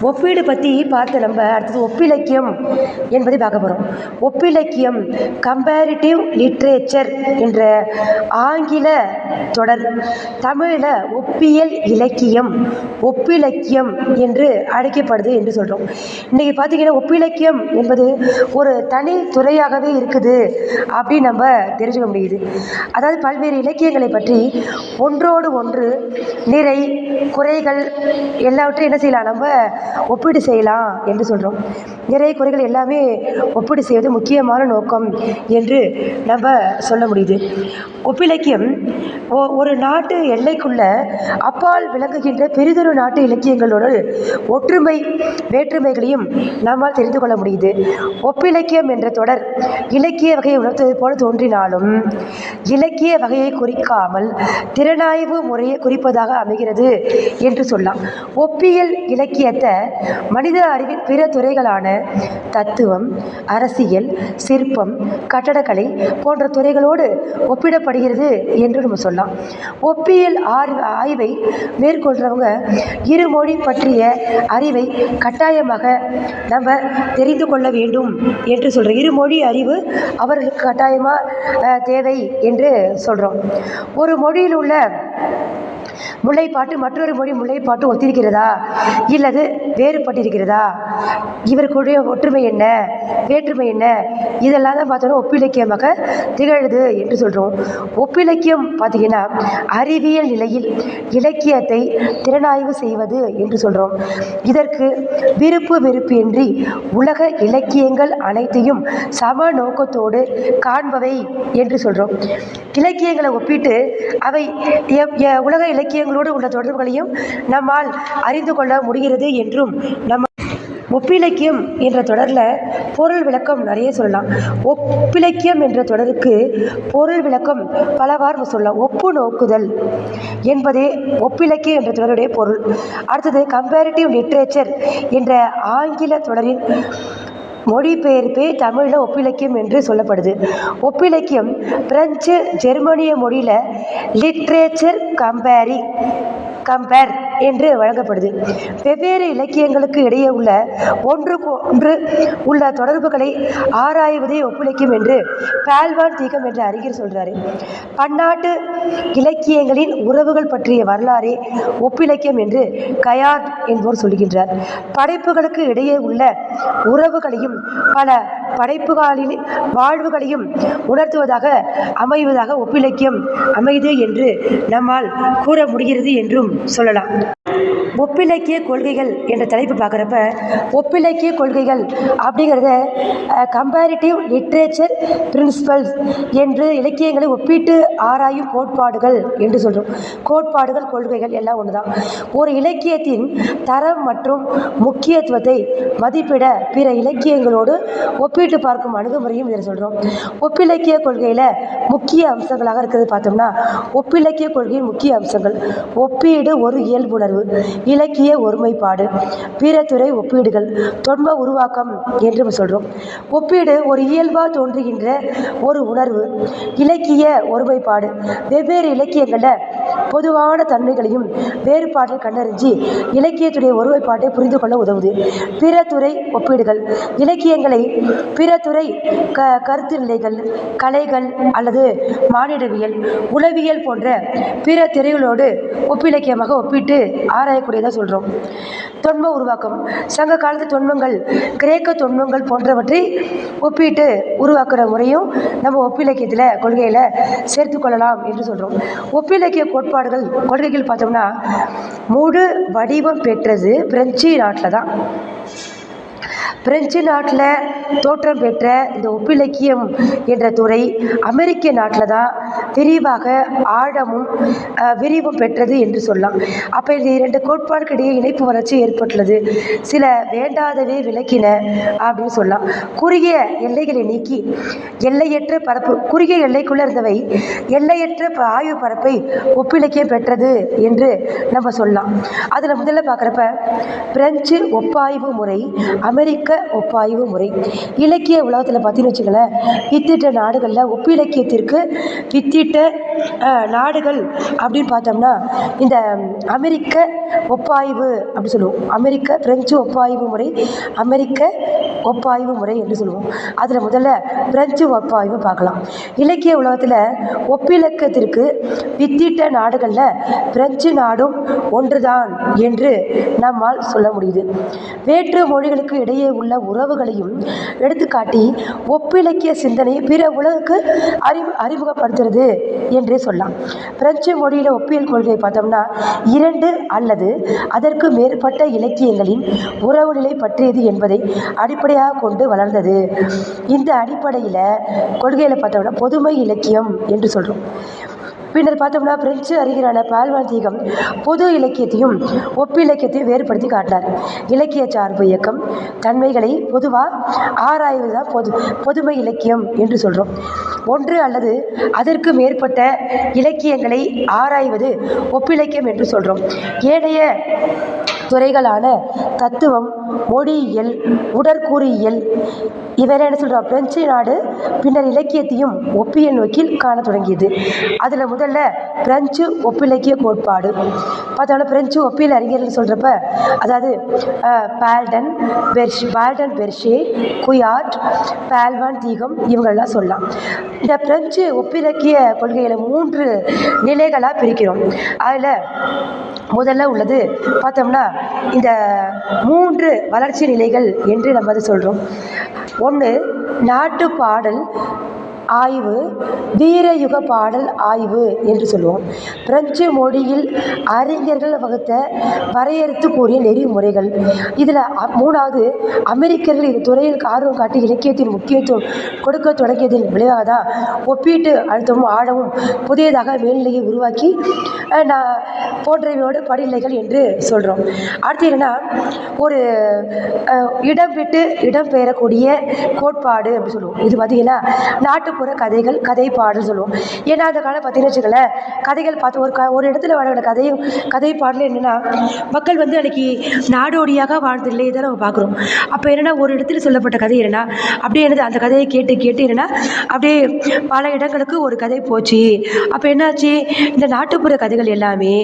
ஒப்பீடு பற்றி பார்த்து நம்ம அடுத்தது ஒப்பிலக்கியம் என்பதை பார்க்க போகிறோம் ஒப்பிலக்கியம் கம்பேரிட்டிவ் லிட்ரேச்சர் என்ற ஆங்கில தொடர். தமிழில் ஒப்பியல் இலக்கியம் ஒப்பிலக்கியம் என்று அழைக்கப்படுது என்று சொல்கிறோம் இன்றைக்கி பார்த்தீங்கன்னா ஒப்பிலக்கியம் என்பது ஒரு தனி துறையாகவே இருக்குது அப்படின்னு நம்ம தெரிஞ்சுக்க முடியுது. அதாவது பல்வேறு இலக்கியங்களை பற்றி ஒன்றோடு ஒன்று நிறை குறைகள் எல்லாவற்றையும் என்ன செய்யலாம் நம்ம ஒப்பீடு செய்யலாம் என்று சொல்கிறோம் நிறைய குறைகள் எல்லாமே ஒப்பீடு செய்வது முக்கியமான நோக்கம் என்று நம்ம சொல்ல முடியுது. ஒப்பிலக்கியம் ஒ- ஒரு நாட்டு எல்லைக்குள்ள அப்பால் விளங்குகின்ற பெரிதொரு நாட்டு இலக்கியங்களோடு ஒற்றுமை வேற்றுமைகளையும் நம்மால் தெரிந்து கொள்ள முடியுது. ஒப்பிலக்கியம் என்ற தொடர் இலக்கிய வகையை உணர்த்துவது போல தோன்றினாலும் இலக்கிய வகையை குறிக்காமல் திறனாய்வு முறையை குறிப்பதாக அமைகிறது என்று சொல்லலாம். ஒப்பியல் இலக்கியத்தை மனித அறிவின் பிற துறைகளான தத்துவம் அரசியல் சிற்பம் கட்டடக்கலை போன்ற துறைகளோடு ஒப்பிடப்படுகிறது என்று நம்ம சொல்லலாம். ஒப்பியல் ஆய்வை மேற்கொள்கிறவங்க இருமொழி பற்றிய அறிவை கட்டாயமாக நம்ம தெரிந்து கொள்ள வேண்டும் என்று சொல்கிறோம் இருமொழி அறிவு அவர்களுக்கு கட்டாயமாக தேவை என்று சொல்கிறோம் ஒரு மொழியில் உள்ள முல்லைப்பாட்டு மற்றொரு மொழி முல்லைப்பாட்டு ஒத்திருக்கிறதா? இல்லது வேறுபட்டிருக்கிறதா? இவர்களுடைய ஒற்றுமை என்ன? வேற்றுமை என்ன? இதெல்லாம் தான் பார்த்தோன்னா ஒப்பிலக்கியமாக திகழுது என்று சொல்கிறோம் ஒப்பிலக்கியம் பார்த்தீங்கன்னா அறிவியல் நிலையில் இலக்கியத்தை திறனாய்வு செய்வது என்று சொல்கிறோம் இதற்கு விருப்பு வெறுப்பின்றி உலக இலக்கியங்கள் அனைத்தையும் சம நோக்கத்தோடு காண்பவை என்று சொல்கிறோம் இலக்கியங்களை ஒப்பிட்டு அவை எ- உலக இலக்கியங்களோடு உள்ள தொடர்புகளையும் நம்மால் அறிந்து கொள்ள முடிகிறது என்றும் நம்ம ஒப்பிலக்கியம் என்ற தொடரில் பொருள் விளக்கம் நிறைய சொல்லலாம். ஒப்பிலக்கியம் என்ற தொடருக்கு பொருள் விளக்கம் பலவாறு சொல்லலாம். ஒப்பு நோக்குதல் என்பதே ஒப்பிலக்கியம் என்ற தொடருடைய பொருள். அடுத்தது கம்பேரிட்டிவ் லிட்ரேச்சர் என்ற ஆங்கில தொடரின் மொழிபெயர்ப்பே தமிழில் ஒப்பிலக்கியம் என்று சொல்லப்படுது. ஒப்பிலக்கியம் பிரெஞ்சு ஜெர்மனிய மொழியில் லிட்ரேச்சர் கம்பேரி கம்பேர் என்று வழங்கப்படுது. வெவ்வேறு இலக்கியங்களுக்கு இடையே உள்ள ஒன்றுக்கு ஒன்று உள்ள தொடர்புகளை ஆராய்வதே ஒப்புழைக்கும் என்று பால்வான் தீகம் என்ற அறிஞர் சொல்றாரு. பன்னாட்டு இலக்கியங்களின் உறவுகள் பற்றிய வரலாறே ஒப்பிலக்கியம் என்று கயாட் என்பவர் சொல்கின்றார். படைப்புகளுக்கு இடையே உள்ள உறவுகளையும் பல படைப்புகளின் வாழ்வுகளையும் உணர்த்துவதாக அமைவதாக ஒப்பிலக்கியம் அமைது என்று நம்மால் கூற முடிகிறது என்றும் சொல்லலாம். ஒப்பிலக்கிய கொள்கைகள் என்ற தலைப்பு பார்க்குறப்ப ஒப்பிலக்கிய கொள்கைகள் அப்படிங்கிறத கம்பேரிட்டிவ் லிட்ரேச்சர் பிரின்சிபல்ஸ் என்று இலக்கியங்களை ஒப்பிட்டு ஆராயும் கோட்பாடுகள் என்று சொல்கிறோம் கோட்பாடுகள் கொள்கைகள் எல்லாம் ஒன்று தான் ஒரு இலக்கியத்தின் தரம் மற்றும் முக்கியத்துவத்தை மதிப்பிட பிற இலக்கியங்களோடு ஒப்பிட்டு பார்க்கும் அணுகுமுறையும் இதில் சொல்கிறோம் ஒப்பிலக்கிய கொள்கையில் முக்கிய அம்சங்களாக இருக்கிறது பார்த்தோம்னா ஒப்பிலக்கிய கொள்கையின் முக்கிய அம்சங்கள் ஒப்பீடு ஒரு இயல்புணர்வு இலக்கிய ஒருமைப்பாடு பிற துறை ஒப்பீடுகள் தொன்ம உருவாக்கம் என்று சொல்கிறோம் ஒப்பீடு ஒரு இயல்பாக தோன்றுகின்ற ஒரு உணர்வு இலக்கிய ஒருமைப்பாடு வெவ்வேறு இலக்கியங்களில் பொதுவான தன்மைகளையும் வேறுபாட்டை கண்டறிஞ்சு இலக்கியத்துடைய ஒருமைப்பாட்டை புரிந்து கொள்ள உதவுது. பிற துறை ஒப்பீடுகள். இலக்கியங்களை பிற துறை க கருத்து நிலைகள் கலைகள் அல்லது மானிடவியல் உளவியல் போன்ற பிற திரைகளோடு ஒப்பிலக்கியமாக ஒப்பிட்டு ஆராயக்கூடியதாக சொல்கிறோம் தொன்ம உருவாக்கம். சங்க காலத்து தொன்மங்கள் கிரேக்க தொன்மங்கள் போன்றவற்றை ஒப்பிட்டு உருவாக்குற முறையும் நம்ம ஒப்பிலக்கியத்தில் கொள்கையில் சேர்க்க கொள்ளலாம் என்று சொல்கிறோம் ஒப்பிலக்கிய கோட்பாடுகள் கொள்கைகள் பார்த்தோம்னா முழு வடிவம் பெற்றது பிரெஞ்சு நாட்டில் தான். பிரெஞ்சு நாட்டில் தோற்றம் பெற்ற இந்த ஒப்பிலக்கியம் என்ற துறை அமெரிக்க நாட்டில் தான் விரிவாக ஆழமும் விரிவும் பெற்றது என்று சொல்லலாம். அப்போ இந்த இரண்டு கோட்பாடுக்கிடையே இணைப்பு வளர்ச்சி ஏற்பட்டுள்ளது. சில வேண்டாதவே விளக்கின அப்படின்னு சொல்லலாம். குறுகிய எல்லைகளை நீக்கி எல்லையற்ற பரப்பு குறுகிய எல்லைக்குள்ளே இருந்தவை எல்லையற்ற ப- ஆய்வு பரப்பை ஒப்பிலக்கியம் பெற்றது என்று நம்ம சொல்லலாம். அதில் முதல்ல பார்க்குறப்ப பிரெஞ்சு ஒப்பாய்வு முறை அமெரிக்க ஒப்பாய்வு முறை. இலக்கிய உலகத்தில் பார்த்தீங்கன்னு வச்சுங்களேன் வித்திட்ட நாடுகளில் ஒப்பிலக்கியத்திற்கு வித்திட குறிப்பிட்ட நாடுகள் அப்படின்னு பார்த்தோம்னா இந்த அமெரிக்க ஒப்பாய்வு அப்படி சொல்லுவோம். அமெரிக்க பிரெஞ்சு ஒப்பாய்வு முறை அமெரிக்க ஒப்பாய்வு முறை என்று சொல்லுவோம். அதில் முதல்ல பிரெஞ்சு ஒப்பாய்வு பார்க்கலாம். இலக்கிய உலகத்தில் ஒப்பிலக்கத்திற்கு வித்திட்ட நாடுகளில் பிரெஞ்சு நாடும் ஒன்றுதான் என்று நம்மால் சொல்ல முடியுது. வேற்று மொழிகளுக்கு இடையே உள்ள உறவுகளையும் எடுத்துக்காட்டி ஒப்பிலக்கிய சிந்தனையை பிற உலகுக்கு அறி அறிமுகப்படுத்துறது என்றே சொல்லலாம் பிரெஞ்சு மொழியில் ஒப்பியல் கொள்கை பார்த்தோம்னா இரண்டு அல்லது அதற்கு மேற்பட்ட இலக்கியங்களின் உறவு நிலை பற்றியது என்பதை அடிப்படையாக கொண்டு வளர்ந்தது. இந்த அடிப்படையில் கொள்கையில் பார்த்தோம்னா பொதுமை இலக்கியம் என்று சொல்கிறோம் பின்னர் பார்த்தோம்னா பிரெஞ்சு அறிஞரான பால்வாந்தீகம் பொது இலக்கியத்தையும் ஒப்பிலக்கியத்தையும் வேறுபடுத்தி காட்டினார். இலக்கிய சார்பு இயக்கம் தன்மைகளை பொதுவாக ஆராய்வது தான் பொது பொதுமை இலக்கியம் என்று சொல்கிறோம் ஒன்று அல்லது அதற்கு மேற்பட்ட இலக்கியங்களை ஆராய்வது ஒப்பிலக்கியம் என்று சொல்கிறோம் ஏனைய துறைகளான தத்துவம் மொழியியல் உடற்கூறியல் இவரை என்ன சொல்கிறோம் பிரெஞ்சு நாடு பின்னர் இலக்கியத்தையும் ஒப்பியல் நோக்கில் காண தொடங்கியது. அதில் முதல்ல பிரெஞ்சு ஒப்பிலக்கிய கோட்பாடு. பார்த்தோம்னா பிரெஞ்சு ஒப்பியல் அறிஞர்கள் சொல்கிறப்ப அதாவது பால்டன் பெர்ஷ் பால்டன் பெர்ஷே குயாட் பால்வான் தீகம் இவங்களெல்லாம் சொல்லலாம். இந்த பிரெஞ்சு ஒப்பிலக்கிய கொள்கைகளை மூன்று நிலைகளாக பிரிக்கிறோம். அதில் முதல்ல உள்ளது பார்த்தோம்னா இந்த மூன்று வளர்ச்சி நிலைகள் என்று நம்ம அதை சொல்கிறோம் ஒன்று நாட்டு பாடல் ஆய்வு வீரயுக பாடல் ஆய்வு என்று சொல்லுவோம். பிரெஞ்சு மொழியில் அறிஞர்கள் வகுத்த வரையறுத்து கூறிய நெறிமுறைகள். இதில் மூணாவது அமெரிக்கர்கள் இது துறையில் ஆர்வம் காட்டி இலக்கியத்தின் முக்கியத்துவம் கொடுக்க தொடங்கியதன் விளைவாக தான் ஒப்பீட்டு அழுத்தமும் ஆழமும் புதியதாக மேல்நிலையை உருவாக்கி நான் போன்றவையோடு படிநிலைகள் என்று சொல்கிறோம் அடுத்து என்னென்னா ஒரு இடம் விட்டு இடம் பெயரக்கூடிய கோட்பாடு அப்படின்னு சொல்லுவோம். இது பார்த்திங்கன்னா நாட்டுப்புற கதைகள் கதை பாடல் சொல்லுவோம். ஏன்னா அந்த காலம் பார்த்தீங்கன்னு வச்சுக்கல கதைகள் பார்த்து ஒரு க ஒரு இடத்துல வாழ்கிற கதையும் கதை பாடல் என்னென்னா மக்கள் வந்து அன்றைக்கி நாடோடியாக வாழ்ந்ததில்லை இதை நம்ம பார்க்குறோம். அப்போ என்னென்னா ஒரு இடத்துல சொல்லப்பட்ட கதை என்னென்னா அப்படியே என்னது அந்த கதையை கேட்டு கேட்டு என்னென்னா அப்படியே பல இடங்களுக்கு ஒரு கதை போச்சு. அப்போ என்னாச்சு? இந்த நாட்டுப்புற கதைகள் எல்லாமே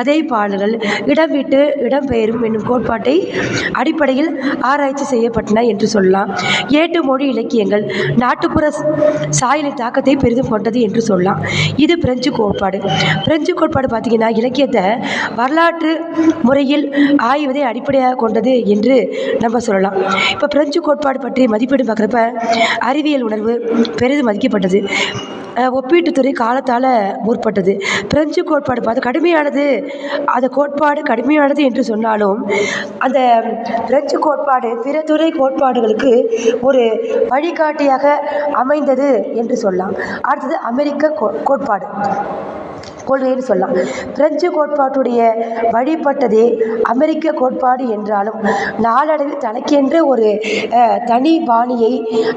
கதை பாடல்கள் இடம் விட்டு இடம் பெயரும் என்னும் கோட்பாட்டை அடிப்படையில் ஆராய்ச்சி செய்யப்பட்டன என்று சொல்லலாம். ஏட்டு மொழி இலக்கியங்கள் நாட்டுப்புற சாயலின் தாக்கத்தை பெரிதும் கொண்டது என்று சொல்லலாம். இது பிரெஞ்சு கோட்பாடு. பிரெஞ்சு கோட்பாடு பார்த்திங்கன்னா இலக்கியத்தை வரலாற்று முறையில் ஆய்வதை அடிப்படையாக கொண்டது என்று நம்ம சொல்லலாம். இப்போ பிரெஞ்சு கோட்பாடு பற்றி மதிப்பீடு பார்க்குறப்ப அறிவியல் உணர்வு பெரிதும் மதிக்கப்பட்டது. ஒப்பீட்டுத்துறை காலத்தால் முற்பட்டது. பிரெஞ்சு கோட்பாடு பார்த்து கடுமையானது. அந்த கோட்பாடு கடுமையானது என்று சொன்னாலும் அந்த பிரெஞ்சு கோட்பாடு பிற துறை கோட்பாடுகளுக்கு ஒரு வழிகாட்டியாக அமைந்தது என்று சொல்லலாம். அடுத்தது அமெரிக்க கோ கோட்பாடு. கொள்கைன்னு சொல்லலாம். பிரெஞ்சு கோட்பாட்டுடைய வழிபட்டதே அமெரிக்க கோட்பாடு என்றாலும் நாளடைவில் தனக்கென்று ஒரு தனி பாணியை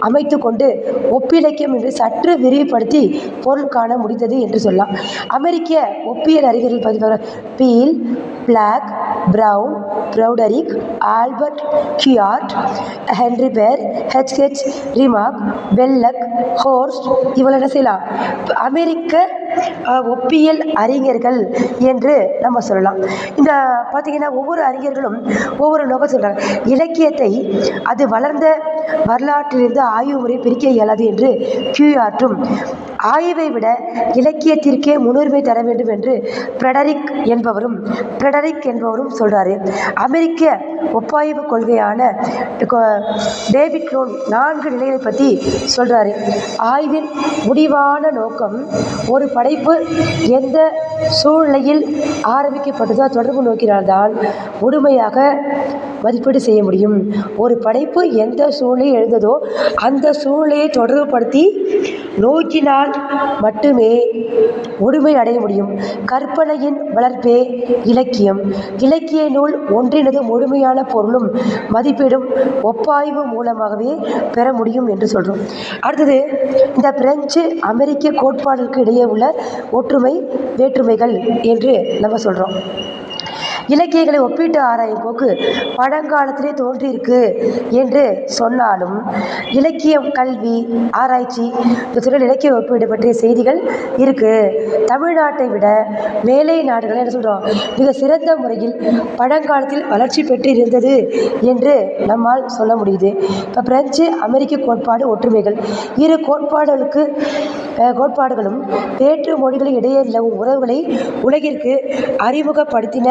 அமைத்து கொண்டு ஒப்பிலக்கியம் என்று சற்று விரிவுபடுத்தி பொருள் காண முடிந்தது என்று சொல்லலாம். அமெரிக்க ஒப்பியல் அறிஞர்கள் பதிவு Beal Black Brown Broderick Albert Guiard Henry Baer H H Remarque Bellak Horst இவங்களை என்ன செய்யலாம்? அமெரிக்க ஒப்பியல் அறிஞர்கள் என்று நம்ம சொல்லலாம். இந்த பார்த்திங்கன்னா ஒவ்வொரு அறிஞர்களும் ஒவ்வொரு நோக்கம் சொல்கிறாங்க இலக்கியத்தை அது வளர்ந்த வரலாற்றிலிருந்து ஆய்வு முறை பிரிக்க இயலாது என்று கியூஆற்றும் ஆய்வை விட இலக்கியத்திற்கே முன்னுரிமை தர வேண்டும் என்று பிரெடரிக் என்பவரும் பிரெடரிக் என்பவரும் சொல்கிறாரு அமெரிக்க ஒப்பாய்வு கொள்கையான டேவிட் லோன் நான்கு நிலைகளை பற்றி சொல்கிறாரு ஆய்வின் முடிவான நோக்கம் ஒரு படைப்பு எந்த சூழ்நிலையில் ஆரம்பிக்கப்பட்டதோ தொடர்பு நோக்கினால்தான் முழுமையாக மதிப்பீடு செய்ய முடியும். ஒரு படைப்பு எந்த சூழ்நிலை எழுந்ததோ அந்த சூழ்நிலையை தொடர்புபடுத்தி நோக்கினால் மட்டுமே முழுமை அடைய முடியும். கற்பனையின் வளர்ப்பே இலக்கியம். இலக்கிய நூல் ஒன்றினது முழுமையான பொருளும் மதிப்பீடும் ஒப்பாய்வு மூலமாகவே பெற முடியும் என்று சொல்கிறோம் அடுத்தது இந்த பிரெஞ்சு அமெரிக்க கோட்பாடுகளுக்கு இடையே உள்ள ஒற்றுமை வேற்றுமைகள் என்று நம்ம சொல்கிறோம் இலக்கியங்களை ஒப்பிட்டு ஆராயும் போக்கு பழங்காலத்திலே தோன்றியிருக்கு என்று சொன்னாலும் இலக்கியம் கல்வி ஆராய்ச்சி இந்த துறையில் இலக்கிய ஒப்பீடு பற்றிய செய்திகள் இருக்குது தமிழ்நாட்டை விட மேலை நாடுகள் என்ன சொல்கிறோம் மிக சிறந்த முறையில் பழங்காலத்தில் வளர்ச்சி பெற்று இருந்தது என்று நம்மால் சொல்ல முடியுது. இப்போ பிரெஞ்சு அமெரிக்க கோட்பாடு ஒற்றுமைகள். இரு கோட்பாடுகளுக்கு கோட்பாடுகளும் வேற்று மொழிகளின் இடையே நிலவும் உறவுகளை உலகிற்கு அறிமுகப்படுத்தின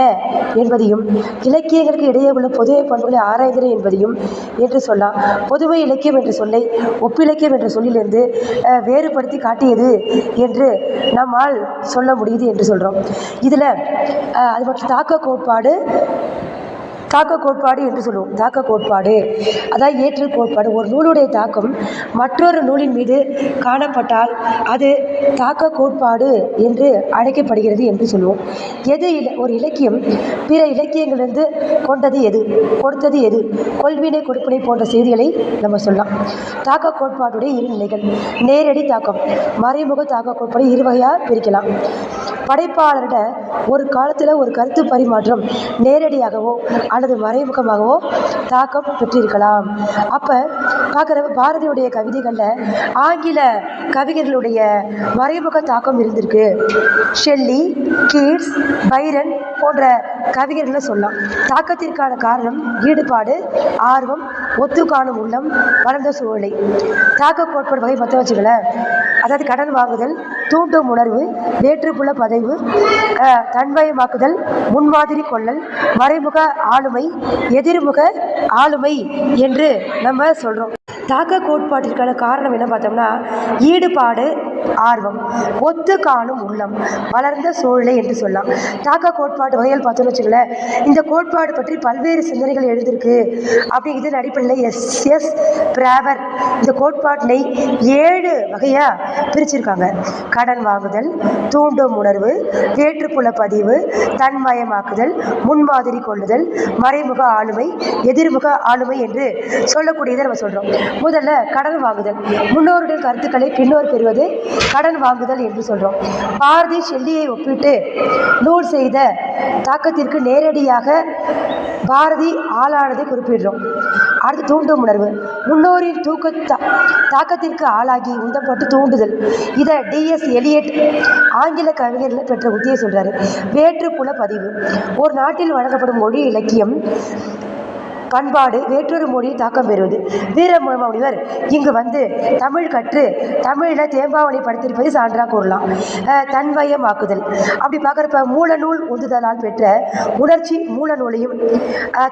என்பதையும் இலக்கியங்களுக்கு இடையே உள்ள பொதுவை பண்புகளை ஆராய்ந்தன என்பதையும் என்று சொல்லலாம். பொதுவை இலக்கியம் என்ற சொல்லை ஒப்பிலக்கியம் என்ற சொல்லிலிருந்து வேறுபடுத்தி காட்டியது என்று நம்மால் சொல்ல முடியுது என்று சொல்கிறோம் இதில் அது மட்டும் தாக்க கோட்பாடு தாக்க கோட்பாடு என்று சொல்லுவோம். தாக்க கோட்பாடு. அதாவது ஏற்றல் கோட்பாடு. ஒரு நூலுடைய தாக்கம் மற்றொரு நூலின் மீது காணப்பட்டால் அது தாக்க கோட்பாடு என்று அழைக்கப்படுகிறது என்று சொல்லுவோம். எது ஒரு இலக்கியம் பிற இலக்கியங்களிலிருந்து கொண்டது எது? கொடுத்தது எது? கொள்வினை கொடுப்பினை போன்ற செய்திகளை நம்ம சொல்லலாம். தாக்க கோட்பாடுடைய இரு நிலைகள் நேரடி தாக்கம். மறைமுக தாக்க கோட்பாடு இரு வகையாக பிரிக்கலாம். படைப்பாளர்கிட்ட ஒரு காலத்தில் ஒரு கருத்து பரிமாற்றம் நேரடியாகவோ அல்லது மறைமுகமாகவோ தாக்கம் பெற்றிருக்கலாம். அப்போ பார்க்குற பாரதியுடைய கவிதைகளில் ஆங்கில கவிஞர்களுடைய மறைமுக தாக்கம் இருந்திருக்கு. ஷெல்லி கீட்ஸ் பைரன் போன்ற கவிஞர்களை சொல்லலாம். தாக்கத்திற்கான காரணம் ஈடுபாடு ஆர்வம் ஒத்து காணும் உள்ளம் வளர்ந்த சூழ்நிலை. தாக்க கோட்பாடு வகை பற்ற வச்சுக்கல அதாவது கடன் வாங்குதல் தூண்டும் உணர்வு வேற்றுப்புல பதைவு தன்மயமாக்குதல் முன்மாதிரி கொள்ளல் மறைமுக ஆளுமை எதிர்முக ஆளுமை என்று நம்ம சொல்கிறோம் தாக்க கோட்பாட்டிற்கான காரணம் என்ன பார்த்தோம்னா ஈடுபாடு ஆர்வம் ஒத்து காணும் உள்ளம் வளர்ந்த சூழ்நிலை என்று சொல்லலாம். தாக்க கோட்பாடு வகையில் பார்த்தோம்னு வச்சுக்கோங்களேன். இந்த கோட்பாடு பற்றி பல்வேறு சிந்தனைகள் எழுந்திருக்கு. அப்படிங்கிறது அடிப்படையில் எஸ் எஸ் பிராவர் இந்த கோட்பாட்டினை ஏழு வகையாக பிரிச்சிருக்காங்க. கடன் வாங்குதல் தூண்டும் உணர்வு வேற்றுப்புல பதிவு தன்மயமாக்குதல் முன்மாதிரி கொள்ளுதல் மறைமுக ஆளுமை எதிர்முக ஆளுமை என்று சொல்லக்கூடியதை நம்ம சொல்கிறோம் முதல்ல கடன் வாங்குதல். முன்னோருடைய கருத்துக்களை பின்னோர் பெறுவது கடன் வாங்குதல் என்று சொல்கிறோம் பாரதி ஷெல்லியை ஒப்பிட்டு நூல் செய்த தாக்கத்திற்கு நேரடியாக பாரதி ஆளானதை குறிப்பிடுறோம். அடுத்து தூண்டும் உணர்வு. முன்னோரின் தூக்க தா- தாக்கத்திற்கு ஆளாகி உந்தப்பட்டு தூண்டுதல். இதை டிஎஸ் எலியட் ஆங்கில கவிஞர்கள் பெற்ற உத்தியை சொல்றாரு. வேற்றுப்புல பதிவு. ஒரு நாட்டில் வழங்கப்படும் மொழி இலக்கியம் பண்பாடு வேற்றொரு மொழி தாக்கம் பெறுவது. வீரமுனிவர் இங்கு வந்து தமிழ் கற்று தமிழில் தேம்பாவணி படுத்திருப்பதை சான்றாக கூறலாம். அஹ், தன்வயமாக்குதல். அப்படி பார்க்குறப்ப மூலநூல் உந்துதலால் பெற்ற உணர்ச்சி மூலநூலையும்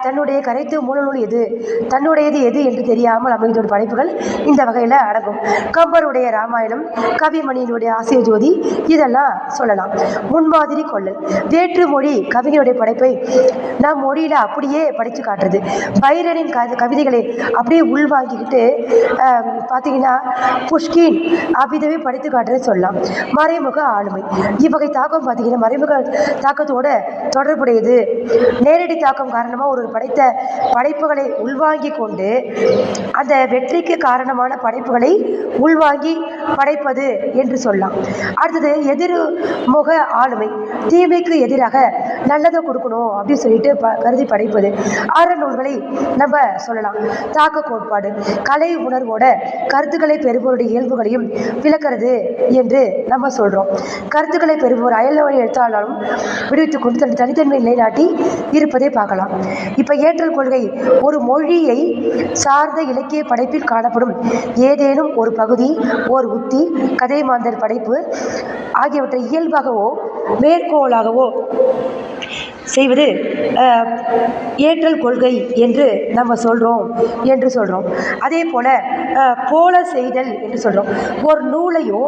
தன்னுடைய கரைத்து மூலநூல் எது தன்னுடையது எது என்று தெரியாமல் அமைந்தோட படைப்புகள் இந்த வகையில் அடங்கும். கம்பருடைய ராமாயணம் கவிமணியினுடைய ஆசிய ஜோதி இதெல்லாம் சொல்லலாம். முன்மாதிரி கொள்ளல். வேற்று மொழி கவிஞருடைய படைப்பை நம் மொழியில் அப்படியே படித்து காட்டுறது. பைரனின் கவி கவிதைகளை அப்படியே உள்வாங்கிக்கிட்டு பார்த்தீங்கன்னா புஷ்கின் அபிதவே படித்து காட்டுறது சொல்லலாம். மறைமுக ஆளுமை. இவ்வகை தாக்கம் பார்த்தீங்கன்னா மறைமுக தாக்கத்தோட தொடர்புடையது. நேரடி தாக்கம் காரணமாக ஒரு படைத்த படைப்புகளை உள்வாங்கி கொண்டு அந்த வெற்றிக்கு காரணமான படைப்புகளை உள்வாங்கி படைப்பது என்று சொல்லலாம். அடுத்தது எதிர்முக ஆளுமை. தீமைக்கு எதிராக நல்லதை கொடுக்கணும் அப்படின்னு சொல்லிட்டு ப கருதி படைப்பது. அறநூல்களை நம்ம சொல்லலாம். தாக்க கோட்பாடு. கலை உணர்வோட கருத்துக்களை பெறுபவருடைய இயல்புகளையும் விளக்கிறது என்று நம்ம சொல்கிறோம் கருத்துக்களை பெறுபவர் அயல்வழி எழுத்தாளரும் விடுவித்துக் கொண்டு தன் தனித்தன்மை நிலைநாட்டி இருப்பதை பார்க்கலாம். இப்போ ஏற்றல் கொள்கை ஒரு மொழியை சார்ந்த இலக்கிய படைப்பில் காணப்படும். ஏதேனும் ஒரு பகுதி ஒரு உத்தி கதை மாந்தர் படைப்பு ஆகியவற்றை இயல்பாகவோ மேற்கோளாகவோ செய்வது ஏற்றல் கொள்கை என்று நம்ம சொல்கிறோம் என்று சொல்கிறோம் அதே போல் போல செய்தல் என்று சொல்கிறோம் ஒரு நூலையோ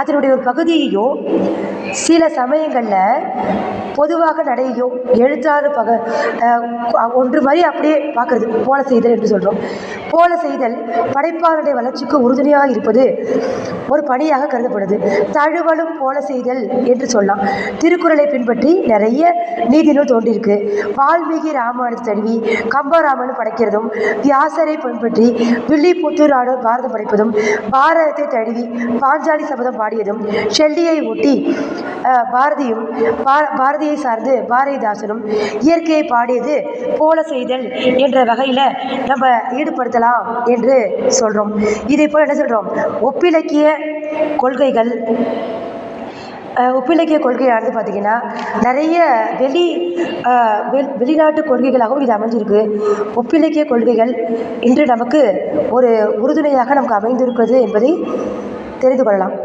அதனுடைய ஒரு பகுதியையோ சில சமயங்களில் பொதுவாக நடையோ எழுத்தாளர் பக ஒன்று மாதிரி அப்படியே பார்க்குறது. போல செய்தல் என்று சொல்கிறோம் போல செய்தல் படைப்பாளருடைய வளர்ச்சிக்கு உறுதுணையாக இருப்பது ஒரு பணியாக கருதப்படுது. தழுவலும் போல செய்தல் என்று சொல்லலாம். திருக்குறளை பின்பற்றி நிறைய நீதி நூல் தோன்றியிருக்கு வால்மீகி ராமாயணத்தை தழுவி கம்பராமாயணம் படைக்கிறதும் வியாசரை பின்பற்றி வில்லிபுத்தூர் ஆடோர் பாரதம் படைப்பதும் பாரதத்தை தழுவி பாஞ்சாலி சபதம் பாடியதும் ஷெல்லியை ஒட்டி பாரதியும் பாரதியை சார்ந்து பாரதிதாசனும் இயற்கையை பாடியது போல செய்தல் என்ற வகையில் நம்ம ஈடுபடுத்தலாம் என்று சொல்கிறோம் இதே போல் என்ன சொல்கிறோம் ஒப்பிலக்கிய கொள்கைகள் ஒப்பிலக்கிய கொள்கையானது பார்த்திங்கன்னா நிறைய வெளி வெளிநாட்டு கொள்கைகளாகவும் இது அமைஞ்சிருக்கு. ஒப்பிலக்கிய கொள்கைகள் இன்று நமக்கு ஒரு உறுதுணையாக நமக்கு அமைந்திருக்கிறது என்பதை தெரிந்து கொள்ளலாம்.